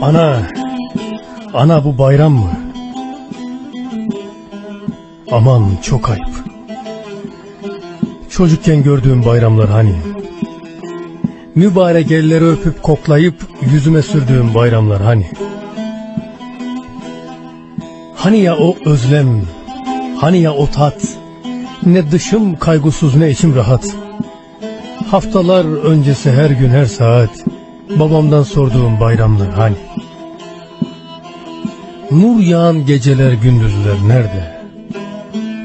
Ana, ana bu bayram mı? Aman çok ayıp. Çocukken gördüğüm bayramlar hani? Mübarek elleri öpüp koklayıp yüzüme sürdüğüm bayramlar hani? Hani ya o özlem, hani ya o tat, ne dışım kaygısız ne içim rahat. Haftalar öncesi her gün her saat, babamdan sorduğum bayramlar hani? Nur yağan geceler gündüzler nerede?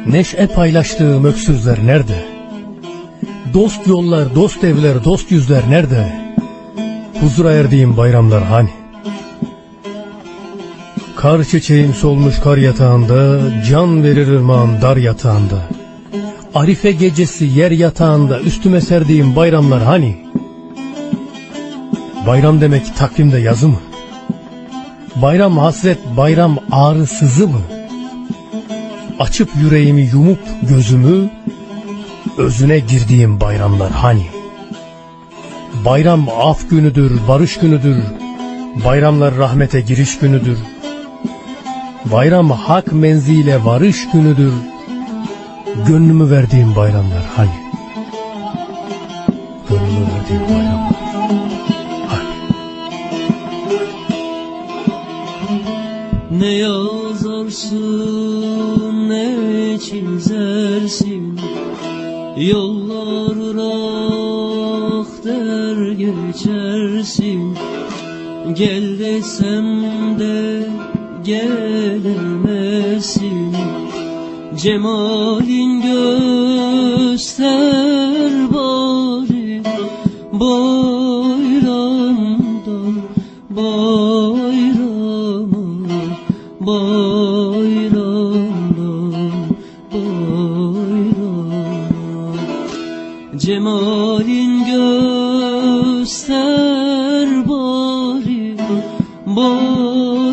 Neşe paylaştığım öksüzler nerede? Dost yollar, dost evler, dost yüzler nerede? Huzura erdiğim bayramlar hani? Kar çiçeğim solmuş kar yatağında, can verir ırmağın dar yatağında. Arife gecesi yer yatağında üstüme serdiğim bayramlar hani? Bayram demek takvimde yazı mı? Bayram hasret, bayram ağrısızı mı? Açıp yüreğimi yumup gözümü, özüne girdiğim bayramlar hani? Bayram af günüdür, barış günüdür. Bayramlar rahmete giriş günüdür. Bayram hak menzile varış günüdür. Gönlümü verdiğim bayramlar hani? Gönlümü verdiğim bayramlar Ne yazarsın ne çizersin? Yollar ırak der geçersin. Gel desem de gelemezsin. Cemalin göster bari Bayramda Bayramda bayrama Cemalin göster bari Bayramdan